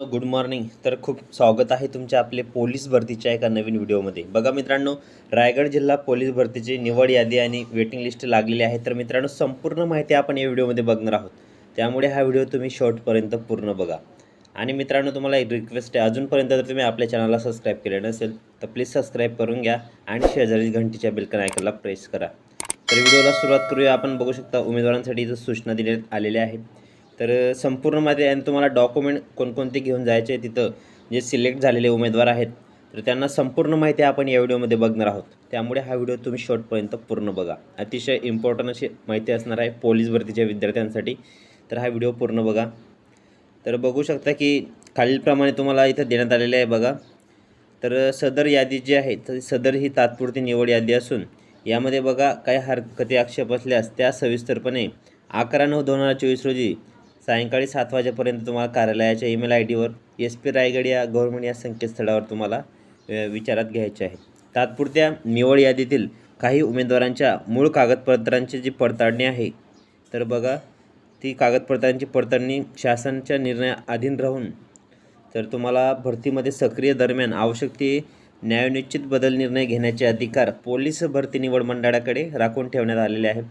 Good morning. तर खूप स्वागत आहे तुमच्या आपले पोलीस भरतीच्या एका नवीन व्हिडिओमध्ये. बघा मित्रांनो रायगड जिल्हा पोलीस भरतीची निवड यादी आणि वेटिंग लिस्ट लागलेली आहे. तर मित्रांनो संपूर्ण माहिती आपण या व्हिडिओमध्ये बघणार आहोत. त्यामुळे हा व्हिडिओ तुम्ही शॉर्टपर्यंत पूर्ण बघा. आणि मित्रांनो तुम्हाला एक रिक्वेस्ट आहे. अजूनपर्यंत जर तुम्ही आपल्या चॅनलला सबस्क्राईब केले नसेल तर प्लीज सबस्क्राईब करून घ्या आणि शेजारी घंटीच्या बिलकन आयकनला प्रेस करा. तर व्हिडिओला सुरुवात करूया. आपण बघू शकता उमेदवारांसाठी जर सूचना देण्यात आलेल्या आहेत. तर संपूर्ण माहिती आणि तुम्हाला डॉक्युमेंट कोणकोणते घेऊन जायचे तिथं जे सिलेक्ट झालेले उमेदवार आहेत तर त्यांना संपूर्ण माहिती आपण या व्हिडिओमध्ये बघणार आहोत. त्यामुळे हा व्हिडिओ तुम्ही शॉर्टपर्यंत पूर्ण बघा. अतिशय इम्पॉर्टंट अशी माहिती असणार आहे पोलीस भरतीच्या विद्यार्थ्यांसाठी तर हा व्हिडिओ पूर्ण बघा. तर बघू शकता की खालीलप्रमाणे तुम्हाला इथं देण्यात आलेले आहे बघा. तर सदर यादी जी आहे तर सदर ही तात्पुरती निवड यादी असून यामध्ये बघा काही हरकती आक्षेप असल्यास त्या सविस्तरपणे अकरा नऊ दोन हजार चोवीस रोजी सायंकाळी सात वाजेपर्यंत तुम्हाला कार्यालयाच्या ईमेल आय डीवर एस पी रायगड या गव्हर्मेंट या संकेतस्थळावर तुम्हाला विचारात घ्यायचे आहे. तात्पुरत्या निवड यादीतील काही उमेदवारांच्या मूळ कागदपत्रांची जी पडताळणी आहे तर बघा ती कागदपत्रांची पडताळणी शासनाच्या निर्णयाधीन राहून तर तुम्हाला भरतीमध्ये सक्रिय दरम्यान आवश्यक ते न्यायनिश्चित बदल निर्णय घेण्याचे अधिकार पोलीस भरती निवड मंडळाकडे राखून ठेवण्यात आलेले आहे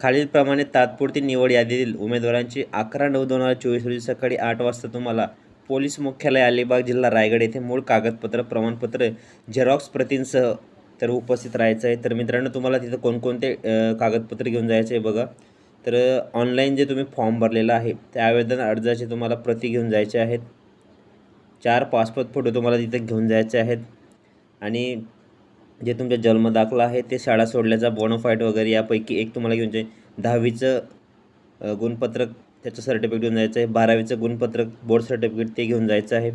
खालीलप्रमाणे तात्पुरती निवड यादीतील उमेदवारांची अकरा नऊ दोन हजार चोवीस रोजी सकाळी आठ वाजता तुम्हाला पोलीस मुख्यालय अलिबाग जिल्हा रायगड येथे मूळ कागदपत्र प्रमाणपत्र झेरॉक्स प्रतींसह तर उपस्थित राहायचं आहे. तर मित्रांनो तुम्हाला तिथं कोणकोणते कागदपत्र घेऊन जायचं आहे बघा. तर ऑनलाईन जे तुम्ही फॉर्म भरलेला आहे त्या आवेदन अर्जाचे तुम्हाला प्रती घेऊन जायचे आहेत. चार पासपोर्ट फोटो तुम्हाला तिथे घेऊन जायचे आहेत. आणि जे तुमचा जन्म दाखला आहे ते शाळा सोडल्याचा बोनोफाईट वगैरे यापैकी एक तुम्हाला घेऊन जाईल. दहावीचं गुणपत्रक त्याचं सर्टिफिकेट घेऊन जायचं आहे. बारावीचं गुणपत्रक बोर्ड सर्टिफिकेट ते घेऊन जायचं आहे.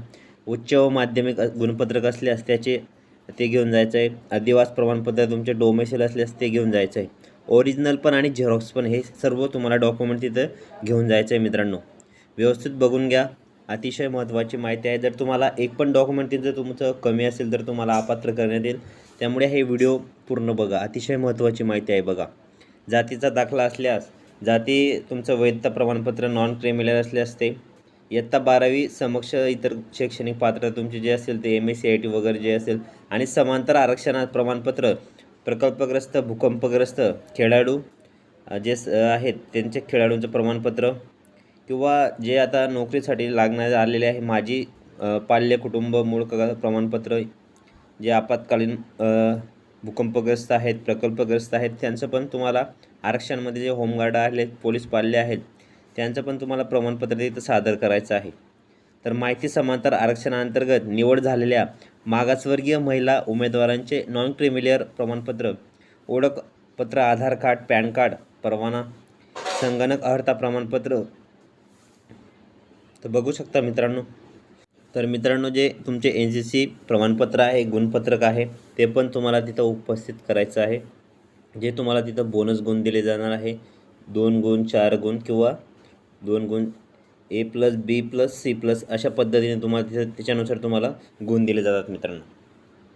उच्च व माध्यमिक गुणपत्रक असल्यास त्याचे ते घेऊन जायचं आहे. आदिवास प्रमाणपत्र तुमचे डोमेशल असल्यास ते घेऊन जायचं आहे. ओरिजिनल पण आणि झेरॉक्स पण हे सर्व तुम्हाला डॉक्युमेंट तिथं घेऊन जायचं आहे मित्रांनो. व्यवस्थित बघून घ्या. अतिशय महत्त्वाची माहिती आहे. जर तुम्हाला एक पण डॉक्युमेंट जर तुमचं कमी असेल तर तुम्हाला अपात्र करण्यात येईल. त्यामुळे हे व्हिडिओ पूर्ण बघा. अतिशय महत्त्वाची माहिती आहे बघा. जातीचा दाखला असल्यास जाती तुमचं वैधता प्रमाणपत्र नॉन क्रिमिनल असल्यास ते इयत्ता बारावी समक्ष इतर शैक्षणिक पात्रता तुमचे जे असेल ते M S C I T वगैरे जे असेल आणि समांतर आरक्षण प्रमाणपत्र प्रकल्पग्रस्त भूकंपग्रस्त खेळाडू जे स- आहेत त्यांचे खेळाडूंचं प्रमाणपत्र किंवा जे आता नोकरीसाठी लागण्यात आलेले आहे माझी पाल्य कुटुंब मूळ कागद प्रमाणपत्र जे आपत्कालीन भूकंपग्रस्त आहेत प्रकल्पग्रस्त आहेत त्यांचं पण तुम्हाला आरक्षणमध्ये जे होमगार्ड आहेत पोलीस पाल्य आहेत त्यांचं पण तुम्हाला प्रमाणपत्र तिथं सादर करायचं आहे. तर माहिती समांतर आरक्षणाअंतर्गत निवड झालेल्या मागासवर्गीय महिला उमेदवारांचे नॉन क्रिमिलियर प्रमाणपत्र ओळखपत्र आधार कार्ड पॅन कार्ड परवाना संगणक अर्हता प्रमाणपत्र तर बघू शकता मित्रांनो. तर मित्रांनो जे तुमचे एन सी सी प्रमाणपत्र आहे गुणपत्रक आहे ते पण तुम्हाला तिथं उपस्थित करायचं आहे. जे तुम्हाला तिथं बोनस गुण दिले जाणार आहे दोन गुण चार गुण किंवा दोन गुण A plus B plus C plus अशा पद्धतीने तुम्हाला तिथं त्याच्यानुसार तुम्हाला गुण दिले जातात मित्रांनो.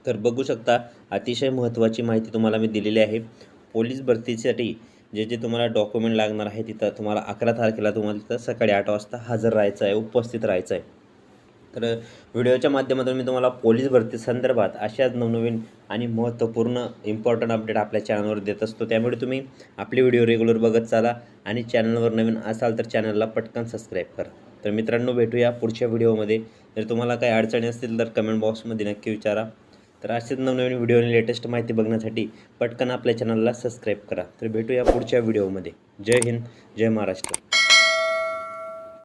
तर बघू शकता अतिशय महत्त्वाची माहिती तुम्हाला मी दिलेली आहे. पोलीस भरतीसाठी जे जे तुम्हाला डॉक्युमेंट लागणार आहे तिथं तुम्हाला अकरा तारखेला तुम्हाला तिथं सकाळी आठ वाजता हजर राहायचं आहे उपस्थित राहायचं आहे. तर व्हिडिओच्या माध्यमातून मी तुम्हाला पोलीस भरती संदर्भात अशाच नवनवीन आणि महत्त्वपूर्ण इम्पॉर्टंट अपडेट आपल्या चॅनलवर देत असतो. त्यामुळे तुम्ही आपले व्हिडिओ रेग्युलर बघत चाला आणि चॅनलवर नवीन असाल तर चॅनलला पटकन सबस्क्राईब करा. तर मित्रांनो भेटूया पुढच्या व्हिडिओमध्ये जर तुम्हाला काही अडचणी असतील तर कमेंट बॉक्समध्ये नक्की विचारा. तर असेच नवनवीन व्हिडिओ आणि लेटेस्ट माहिती बघण्यासाठी पटकन आपल्या चॅनलला सबस्क्राईब करा. तर भेटूया पुढच्या व्हिडिओमध्ये जय हिंद जय महाराष्ट्र.